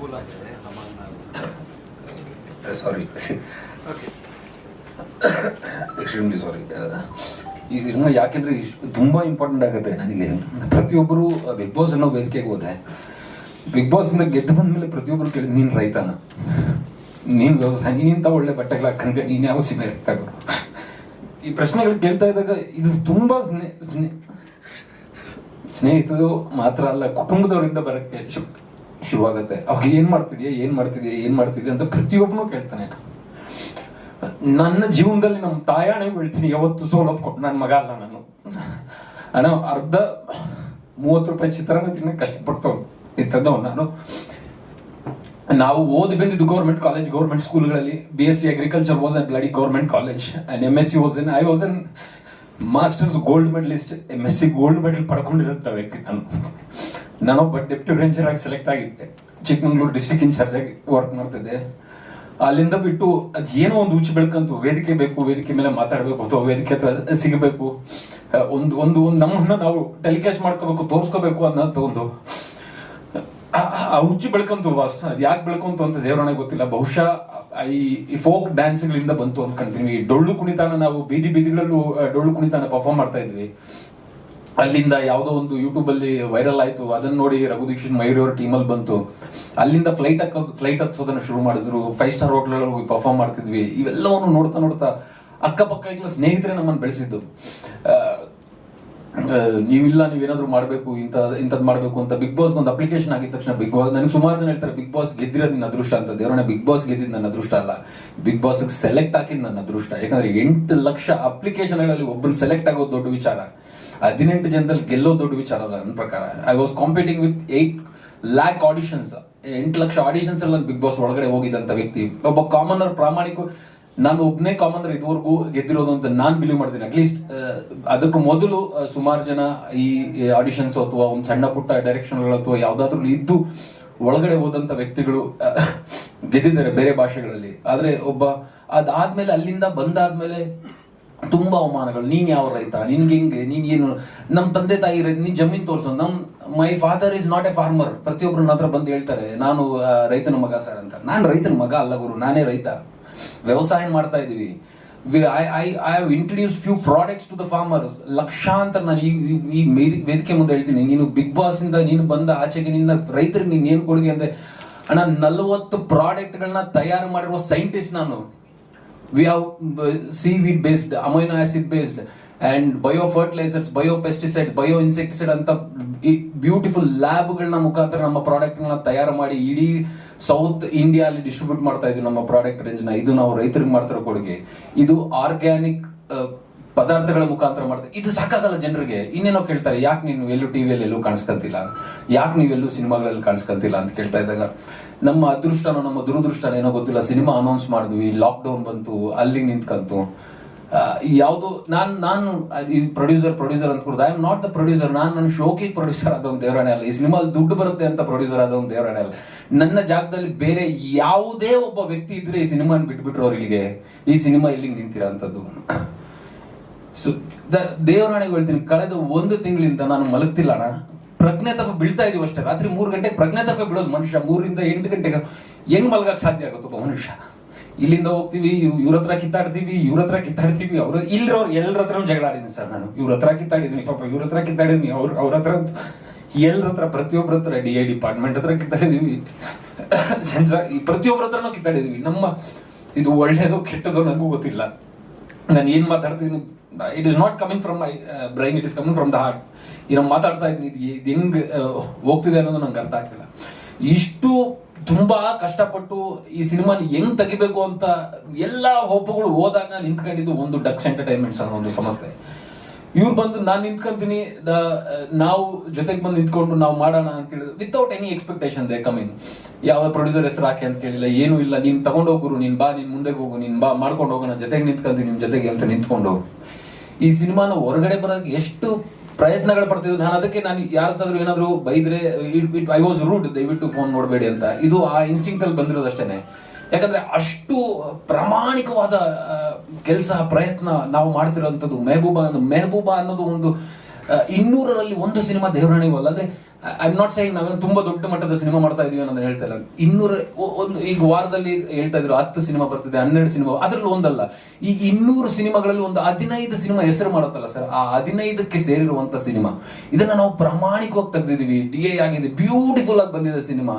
Cool ಆಗಿದೆ ಸಾರಿ okay extremely sorry ಈ cinema ಯಾಕೆಂದ್ರೆ ಇಷ್ಟು ತುಂಬ ಇಂಪಾರ್ಟೆಂಟ್ ಆಗುತ್ತೆ ನನಗೆ. ಪ್ರತಿಯೊಬ್ಬರು ಬಿಗ್ ಬಾಸ್ ಅನ್ನೋ ವೇದಿಕೆಗೆ ಹೋದೆ ಬಿಗ್ ಬಾಸ್ ಇಂದ ಗೆದ್ದು ಬಂದ್ಮೇಲೆ ಪ್ರತಿಯೊಬ್ಬರು ಕೇಳಿ ನೀನು ರೈತನ? ನೀನು ವ್ಯವಸಾಯ ನೀನಿಂತ ಒಳ್ಳೆ ಬಟ್ಟೆಗಳು ಹಾಕಂತೆ ನೀನು ಯಾವ ಸಿಮೆ ಇರ್ತಾಗ ಈ ಪ್ರಶ್ನೆಗಳು ಕೇಳ್ತಾ ಇದ್ದಾಗ ಇದು ತುಂಬಾ ಸ್ನೇಹ ಸ್ನೇ- ಸ್ನೇಹಿತರು ಮಾತ್ರ ಅಲ್ಲ ಕುಟುಂಬದವರಿಂದ ಬರಕ್ಕೆ ಶು ಶುರುವಾಗತ್ತೆ. ಅವಾಗ ಏನ್ ಮಾಡ್ತಿದ್ಯಾ ಏನ್ ಮಾಡ್ತಿದ್ಯಾ ಏನ್ ಮಾಡ್ತಿದ್ಯಾ ಅಂತ ಪ್ರತಿಯೊಬ್ಬನು ಕೇಳ್ತಾನೆ. ನನ್ನ ಜೀವನದಲ್ಲಿ ನಮ್ಮ ತಾಯಾಣೆ ಹೇಳ್ತೀನಿ, ಯಾವತ್ತು ಸೋಲೊಪ್ಕೊಟ್ಟು ನನ್ನ ಮಗ ಅಲ್ಲ ನಾನು. ಅಣ್ಣ, ಅರ್ಧ ಮೂವತ್ತು ರೂಪಾಯಿ ಚಿತ್ರಾನ್ನ ತಿನ್ನಕ್ಕೆ ಕಷ್ಟಪಡ್ತವ್ ಇದ್ದವ್ ನಾನು. ನಾವು ಓದಿ ಬಂದಿದ್ದು government college government ಸ್ಕೂಲ್ಗಳಲ್ಲಿ B S C agriculture was and bloody government college and M S C was N I was N masters gold medalist M S C gold medal ಪಡ್ಕೊಂಡಿರುತ್ತ ವ್ಯಕ್ತಿ ನಾನು. ನಾನೊಬ್ಬ ಡೆಪ್ಟಿ ರೇಂಜರ್ ಆಗಿ select ಆಗಿದ್ದೆ. Chikmagalur district incharge ಆಗಿ work ಮಾಡ್ತಿದ್ದೆ. ಅಲ್ಲಿಂದ ಬಿಟ್ಟು ಅದು ಏನೋ ಒಂದು ಉಚ್ಚಿ ಬೆಳ್ಕಂತು ವೇದಿಕೆ ಬೇಕು, ವೇದಿಕೆ ಮೇಲೆ ಮಾತಾಡಬೇಕು ಅಥವಾ ವೇದಿಕೆ ಹತ್ರ ಸಿಗಬೇಕು. ಒಂದು ಒಂದು ಒಂದು ನಮ್ಮನ್ನ ನಾವು ಟೆಲಿಕಾಸ್ಟ್ ಮಾಡ್ಕೋಬೇಕು, ತೋರಿಸ್ಕೋಬೇಕು ಅನ್ನೋದು ತಗೊಂಡು ಆ- ಹುಚ್ಚು ಬೆಳ್ಕೊಂತು ವಾಸ್ ಅದು ಯಾಕೆ ಬೆಳ್ಕೊಂತು ಅಂತ ದೇವರಣ್ಣ ಗೊತ್ತಿಲ್ಲ. ಬಹುಶಃ ಈ ಫೋಕ್ ಡ್ಯಾನ್ಸ್ಗಳಿಂದ ಬಂತು ಅನ್ಕೊಂತೀನಿ. ಡೊಳ್ಳು ಕುಣಿತಾನ ನಾವು ಬೀದಿ ಬೀದಿಗಳಲ್ಲೂ ಡೊಳ್ಳು ಕುಣಿತಾನ ಪರ್ಫಾರ್ಮ್ ಮಾಡ್ತಾ ಇದ್ವಿ. ಅಲ್ಲಿಂದ ಯಾವುದೋ ಒಂದು ಯೂಟ್ಯೂಬ್ ಅಲ್ಲಿ ವೈರಲ್ ಆಯ್ತು. ಅದನ್ನ ನೋಡಿ ರಘು ದೀಕ್ಷಿತ್ ಅವ್ರ ಟೀಮಲ್ಲಿ ಬಂತು. ಅಲ್ಲಿಂದ ಫ್ಲೈಟ್ ಹಾಕೋದು ಫ್ಲೈಟ್ ಹತ್ತೋದನ್ನ ಶುರು ಮಾಡಿದ್ರು. ಫೈವ್ ಸ್ಟಾರ್ ಹೋಟ್ಲಲ್ಲಿ ಹೋಗಿ ಪರ್ಫಾರ್ಮ್ ಮಾಡ್ತಿದ್ವಿ. ಇವೆಲ್ಲವನ್ನು ನೋಡ್ತಾ ನೋಡ್ತಾ ಅಕ್ಕಪಕ್ಕ ಇಲ್ಲ ಸ್ನೇಹಿತರೆ ನಮ್ಮನ್ನು ಬೆಳೆಸಿದ್ದು. ನೀವಿಲ್ಲ, ನೀವೇನಾದ್ರೂ ಮಾಡಬೇಕು ಇಂಥ ಇಂಥದ್ದು ಮಾಡಬೇಕು ಅಂತ ಬಿಗ್ ಬಾಸ್ ಒಂದು ಅಪ್ಲಿಕೇಶನ್ ಆಗಿದ ತಕ್ಷಣ ಬಿಗ್ ಬಾಸ್ ನನಗೆ ಸುಮಾರು ಜನ ಹೇಳ್ತಾರೆ ಬಿಗ್ ಬಾಸ್ ಗೆದ್ದಿರೋದು ನಿನ್ನ ಅದೃಷ್ಟ ಅಂತ. ದೇವರನ್ನ ಬಿಗ್ ಬಾಸ್ ಗೆದ್ದಿದ್ದು ನನ್ನ ಅದೃಷ್ಟ ಅಲ್ಲ. ಬಿಗ್ ಬಾಸ್ ಸೆಲೆಕ್ಟ್ ಹಾಕಿದ್ದು ನನ್ನ ಅದೃಷ್ಟ. ಯಾಕಂದ್ರೆ ಎಂಟು ಲಕ್ಷ ಅಪ್ಲಿಕೇಶನ್ಗಳಲ್ಲಿ ಒಬ್ಬರು ಸೆಲೆಕ್ಟ್ ಆಗೋದು ದೊಡ್ಡ ವಿಚಾರ. ಹದಿನೆಂಟು ಜನದಲ್ಲಿ ಗೆಲ್ಲೋ ದೊಡ್ಡ ವಿಚಾರ ಅಲ್ಲ ನನ್ನ ಪ್ರಕಾರ. I was competing with eight lakh auditions ಎಂಟು ಲಕ್ಷ ಆಡಿಷನ್ಸ್ ಅಲ್ಲಿ ಬಿಗ್ ಬಾಸ್ ಒಳಗಡೆ ಹೋಗಿದ್ದಂತ ವ್ಯಕ್ತಿ. ಒಬ್ಬ ಕಾಮನರ್ ಪ್ರಾಮಾಣಿಕ, ನಾನು ಒಬ್ಬನೇ ಕಾಮನರ್ ಇದುವರೆಗೂ ಗೆದ್ದಿರೋದು ಅಂತ ನಾನು ಬಿಲೀವ್ ಮಾಡ್ತೀನಿ. ಅಟ್ಲೀಸ್ಟ್ ಅದಕ್ಕೂ ಮೊದಲು ಸುಮಾರು ಜನ ಈ ಆಡಿಷನ್ಸ್ ಅಥವಾ ಒಂದು ಸಣ್ಣ ಪುಟ್ಟ ಡೈರೆಕ್ಷನ್ಗಳು ಅಥವಾ ಯಾವ್ದಾದ್ರು ಇದ್ದು ಒಳಗಡೆ ಹೋದಂತ ವ್ಯಕ್ತಿಗಳು ಗೆದ್ದಿದ್ದಾರೆ ಬೇರೆ ಭಾಷೆಗಳಲ್ಲಿ. ಆದ್ರೆ ಒಬ್ಬ ಅದಾದ್ಮೇಲೆ ಅಲ್ಲಿಂದ ಬಂದಾದ್ಮೇಲೆ ತುಂಬಾ ಅವಮಾನಗಳು. ನೀನ್ ಯಾವ ರೈತ? ನಿನ್ಗೆ ಹೆಂಗೆ? ನೀನ್ ಏನು? ನಮ್ ತಂದೆ ತಾಯಿ ರೈತ ನೀನ್ ಜಮೀನ್ ತೋರ್ಸೋ. ನಮ್ my father is not a farmer ಪ್ರತಿಯೊಬ್ಬರು ನನ್ನ ಹತ್ರ ಬಂದು ಹೇಳ್ತಾರೆ, ನಾನು ರೈತನ ಮಗ ಸರ್ ಅಂತ. ನಾನು ರೈತನ ಮಗ ಅಲ್ಲ ಗುರು, ನಾನೇ ರೈತ. ವ್ಯವಸಾಯ ಮಾಡ್ತಾ ಇದೀವಿ I I I have introduce few products to the farmers ಲಕ್ಷಾಂತರ ನಾನು ಈ- ಈ ವೇದಿಕೆ ಮುಂದೆ ಹೇಳ್ತೀನಿ. ನೀನು ಬಿಗ್ ಬಾಸ್ ಇಂದ ನೀನು ಬಂದ ಆಚೆಗೆ ನಿನ್ನ ರೈತರಿಗೆ ನೀನು ಏನು ಕೊಡುಗೆ ಅಂದ್ರೆ ಅಣ್ಣ, ನಲವತ್ತು ಪ್ರಾಡಕ್ಟ್ಗಳನ್ನ ತಯಾರು ಮಾಡಿರುವ ಸೈಂಟಿಸ್ಟ್ ನಾನು. We have uh, seaweed based amino acid based and bio fertilisers bio pesticide bio insecticide ಅಂತ ಬ್ಯೂಟಿಫುಲ್ ಲ್ಯಾಬ್ಗಳನ್ನ ಮುಖಾಂತರ ನಮ್ಮ ಪ್ರಾಡಕ್ಟ್ಗಳನ್ನ ತಯಾರು ಮಾಡಿ ಇಡೀ ಸೌತ್ ಇಂಡಿಯಾ ಡಿಸ್ಟ್ರಿಬ್ಯೂಟ್ ಮಾಡ್ತಾ ಇದ್ವಿ ನಮ್ಮ ಪ್ರಾಡಕ್ಟ್ ರೇಂಜ್ನ ಇದು ನಾವು ರೈತರಿಗೆ ಮಾಡ್ತಿರೋ ಕೊಡುಗೆ. ಇದು ಆರ್ಗ್ಯಾನಿಕ್ ಪದಾರ್ಥಗಳ ಮುಖಾಂತರ ಮಾಡ್ತಾರೆ ಇದು ಸಾಕಾಗಲ್ಲ ಜನರಿಗೆ. ಇನ್ನೇನೋ ಕೇಳ್ತಾರೆ, ಯಾಕೆ ನೀನು ಎಲ್ಲೂ ಟಿವಿಯಲ್ಲಿ ಎಲ್ಲೂ ಕಾಣಿಸ್ಕೊಂತಿಲ್ಲ? ಯಾಕೆ ನೀವೆಲ್ಲೂ ಸಿನಿಮಾಗಳಲ್ಲಿ ಕಾಣಿಸ್ಕೊಂತಿಲ್ಲ ಅಂತ ಕೇಳ್ತಾ ಇದ್ದಾಗ, ನಮ್ಮ ಅದೃಷ್ಟನೋ ನಮ್ಮ ದುರದೃಷ್ಟನೋ ಏನೋ ಗೊತ್ತಿಲ್ಲ, ಸಿನಿಮಾ ಅನೌನ್ಸ್ ಮಾಡಿದ್ವಿ ಲಾಕ್ ಡೌನ್ ಬಂತು, ಅಲ್ಲಿ ನಿಂತ್ಕಂತು. ಯಾವುದು, ನಾನು ನಾನು ಈ ಪ್ರೊಡ್ಯೂಸರ್ ಪ್ರೊಡ್ಯೂಸರ್ ಅಂತ ಕೊಡ್ದು I am not the producer ನಾನು ನನ್ನ ಶೋಕಿ ಪ್ರೊಡ್ಯೂಸರ್ ಆದ ಒಂದು ದೇವರಾಣೆ ಅಲ್ಲ. ಈ ಸಿನಿಮಾದಲ್ಲಿ ದುಡ್ಡು ಬರುತ್ತೆ ಅಂತ ಪ್ರೊಡ್ಯೂಸರ್ ಆದ ಒಂದು ದೇವರಾಣೆ ಅಲ್ಲ. ನನ್ನ ಜಾಗದಲ್ಲಿ ಬೇರೆ ಯಾವುದೇ ಒಬ್ಬ ವ್ಯಕ್ತಿ ಇದ್ರೆ ಈ ಸಿನಿಮಾನ ಬಿಟ್ಬಿಟ್ರು ಅವ್ರು ಈ ಸಿನಿಮಾ ಇಲ್ಲಿಗೆ ನಿಂತಿರೋ ಅಂತದ್ದು ಸೊ ದೇವರಾಣಿಗೆ ಹೇಳ್ತೀನಿ, ಕಳೆದ ಒಂದು ತಿಂಗಳಿಂದ ನಾನು ಮಲಗ್ತಿಲ್ಲ ಪ್ರಜ್ಞೆ ತಪ್ಪ ಬೀಳ್ತಾ ಇದೀವಿ ಅಷ್ಟೇ. ರಾತ್ರಿ ಮೂರು ಗಂಟೆಗೆ ಪ್ರಜ್ಞೆ ತಪ್ಪ ಬೀಳೋದು ಮನುಷ್ಯ. ಮೂರಿಂದ ಎಂಟು ಗಂಟೆಗೆ ಹೆಂಗ್ ಮಲಗಕ್ ಸಾಧ್ಯ ಆಗುತ್ತೆ ಒಬ್ಬ ಮನುಷ್ಯ? ಇಲ್ಲಿಂದ ಹೋಗ್ತೀವಿ ಇವ್ರ ಹತ್ರ ಕಿತ್ತಾಡ್ತೀವಿ, ಇವ್ರ ಹತ್ರ ಕಿತ್ತಾಡ್ತೀವಿ. ಅವ್ರ ಇಲ್ರವ್ರು ಎಲ್ಲರ ಹತ್ರ ಜಗಳ ಆಡಿದ್ದೀನಿ ಸರ್ ನಾನು. ಇವ್ರ ಹತ್ರ ಕಿತ್ತಾಡಿದ್ದೀನಿ, ಪಾಪ ಇವ್ರ ಹತ್ರ ಕಿತ್ತಾಡಿದ್ದೀನಿ, ಅವ್ರ ಅವ್ರ ಹತ್ರ ಎಲ್ಲರ ಹತ್ರ ಪ್ರತಿಯೊಬ್ಬರ ಹತ್ರ, ಡಿ ಎ, ಡಿಪಾರ್ಟ್ಮೆಂಟ್ ಹತ್ರ ಕಿತ್ತಾಡಿದೀವಿ. ಸೆನ್ಸರ್ ಪ್ರತಿಯೊಬ್ಬರ ಹತ್ರನೂ ಕಿತ್ತಾಡಿದೀವಿ. ನಮ್ಮ ಇದು ಒಳ್ಳೇದು ಕೆಟ್ಟದೋ ನನಗೂ ಗೊತ್ತಿಲ್ಲ. ನಾನು ಏನು ಮಾತಾಡ್ತೀನಿ it is not coming from my brain it is coming from the heart ಈಗ ಮಾತಾಡ್ತಾ ಇದ್ದೀನಿ, ಇದು ಹೆಂಗ್ ಹೋಗ್ತಿದೆ ಅನ್ನೋದು ನಂಗೆ ಅರ್ಥ ಆಗ್ತಿಲ್ಲ. ಇಷ್ಟು ತುಂಬಾ ಕಷ್ಟಪಟ್ಟು ಈ ಸಿನಿಮಾನ ಹೆಂಗ್ ತೆಗಿಬೇಕು ಅಂತ ಎಲ್ಲಾ ಹೋಪುಗಳು ಹೋದಾಗ ನಿಂತ್ಕೊಂಡಿದ್ದು ಒಂದು ಡಕ್ಸ್ ಎಂಟರ್ಟೈನ್ಮೆಂಟ್ಸ್ ಅನ್ನೋ ಒಂದು ಸಂಸ್ಥೆ. ಇವ್ರು ಬಂದು ನಾನು ನಿಂತ್ಕೊಂತೀನಿ ನಾವು ಜೊತೆಗೆ ಬಂದು ನಿಂತ್ಕೊಂಡು ನಾವು ಮಾಡೋಣ ಅಂತ ಹೇಳಿದ್ರು. Without any expectation they coming ಯಾವ ಪ್ರೊಡ್ಯೂಸರ್ ಹೆಸರು ಹಾಕಿ ಅಂತ ಕೇಳಿಲ್ಲ, ಏನು ಇಲ್ಲ, ನೀನ್ ತಗೊಂಡೋಗ್ರು ನೀನ್ ಬಾ, ನೀನ್ ಮುಂದೆ ಹೋಗು, ನೀನ್ ಬಾ, ಮಾಡ್ಕೊಂಡು ಹೋಗೋಣ, ಜೊತೆಗೆ ನಿಂತ್ಕೊಂತೀನಿ ನಿಮ್ ಜೊತೆಗೆ ಅಂತ ನಿಂತ್ಕೊಂಡು ಈ ಸಿನಿಮಾನ ಹೊರಗಡೆ ಬರೋಕೆ ಎಷ್ಟು ಪ್ರಯತ್ನಗಳು ಪಡ್ತಿದ್ವಿ ನಾನು ಅದಕ್ಕೆ ನಾನು ಯಾರತ್ತಾದ್ರೂ ಏನಾದ್ರು ಬೈದ್ರೆ ಐ ವಾಸ್ ರೂಟ್ ದಯವಿಟ್ಟು ಫೋನ್ ನೋಡಬೇಡಿ ಅಂತ. ಇದು ಆ ಇನ್ಸ್ಟಿಂಕ್ಟ್ ಅಲ್ಲಿ ಬಂದಿರೋದಷ್ಟೇನೆ ಯಾಕಂದ್ರೆ ಅಷ್ಟು ಪ್ರಾಮಾಣಿಕವಾದ ಕೆಲಸ, ಪ್ರಯತ್ನ ನಾವು ಮಾಡ್ತಿರೋಂಥದ್ದು ಮೆಹಬೂಬಾ ಮೆಹಬೂಬಾ ಅನ್ನೋದು ಒಂದು ಇನ್ನೂರರಲ್ಲಿ ಒಂದು ಸಿನಿಮಾ ದೇವರಾಣಿವಲ್ಲ ಅಂದ್ರೆ ಐ ನಾಟ್ ಸೈನ್ ನಾವೇನು ತುಂಬಾ ದೊಡ್ಡ ಮಟ್ಟದ ಸಿನಿಮಾ ಮಾಡ್ತಾ ಇದೀವಿ ಅನ್ನೋದು ಹೇಳ್ತಾ ಇಲ್ಲ. ಇನ್ನೂರ ಒಂದು, ಈಗ ವಾರದಲ್ಲಿ ಹೇಳ್ತಾ ಇದ್ರು ಹತ್ತು ಸಿನಿಮಾ ಬರ್ತಿದೆ, ಹನ್ನೆರಡು ಸಿನಿಮಾ, ಅದರಲ್ಲಿ ಒಂದಲ್ಲ. ಈ ಇನ್ನೂರು ಸಿನಿಮಾಗಳಲ್ಲಿ ಒಂದು ಹದಿನೈದು ಸಿನಿಮಾ ಹೆಸರು ಮಾಡುತ್ತಲ್ಲ ಸರ್. ಆ ಹದಿನೈದಕ್ಕೆ ಸೇರಿರುವಂತ ಸಿನಿಮಾ. ಇದನ್ನ ನಾವು ಪ್ರಾಮಾಣಿಕವಾಗಿ ತೆಗೆದಿದೀವಿ ಡಿ ಎ ಆಗಿದೆ. ಬ್ಯೂಟಿಫುಲ್ ಆಗಿ ಬಂದಿದೆ ಸಿನಿಮಾ.